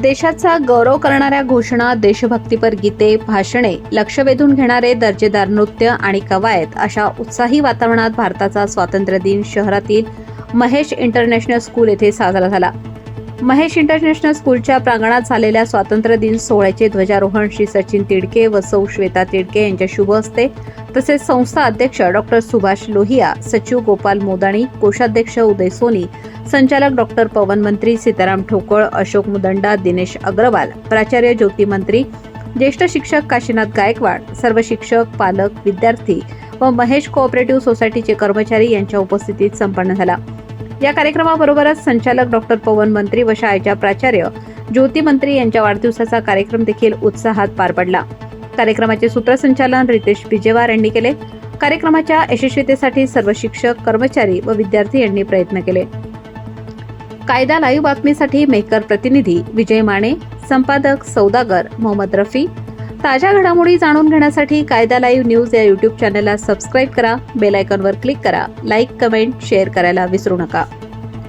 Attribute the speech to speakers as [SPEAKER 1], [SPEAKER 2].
[SPEAKER 1] देशाचा गौरव करणाऱ्या घोषणा देशभक्तीपर गीते भाषणे लक्ष वेधून घेणारे दर्जेदार नृत्य आणि कवायत अशा उत्साही वातावरणात भारताचा स्वातंत्र्य दिन शहरातील महेश इंटरनॅशनल स्कूल येथे साजरा झाला. महेश इंटरनॅशनल स्कूलच्या प्रांगणात झालेल्या स्वातंत्र्य दिन सोहळ्याचे ध्वजारोहण श्री सचिन तिडके व सौ श्वेता तिडके यांच्या शुभ हस्ते तसेच संस्था अध्यक्ष डॉक्टर सुभाष लोहिया सचिव गोपाल मोदाणी कोषाध्यक्ष उदय सोनी संचालक डॉक्टर पवन मंत्री सीताराम ठोकळ अशोक मुदंडा दिनेश अग्रवाल प्राचार्य ज्योती मंत्री ज्येष्ठ शिक्षक काशीनाथ गायकवाड सर्व शिक्षक पालक विद्यार्थी व महेश कोऑपरेटिव्ह सोसायटीचे कर्मचारी यांच्या उपस्थितीत संपन्न झाला. या कार्यक्रमाबरोबरच संचालक डॉक्टर पवन मंत्री व शाळेच्या प्राचार्य ज्योती मंत्री यांच्या वाढदिवसाचा कार्यक्रम देखील उत्साहात पार पडला. कार्यक्रमाचे सूत्रसंचालन रितेश बिजेवार यांनी केले. कार्यक्रमाच्या यशस्वीतेसाठी सर्व शिक्षक कर्मचारी व विद्यार्थी यांनी प्रयत्न केले. कायदा लाईव्ह बातमीसाठी मेकर प्रतिनिधी विजय माने संपादक सौदागर मोहम्मद रफी. ताज्या घडामोडी जाणून घेण्यासाठी कायदा लाईव्ह न्यूज या यूट्यूब चॅनलला सबस्क्राईब करा बेल आयकॉनवर क्लिक करा लाईक कमेंट शेअर करायला विसरू नका.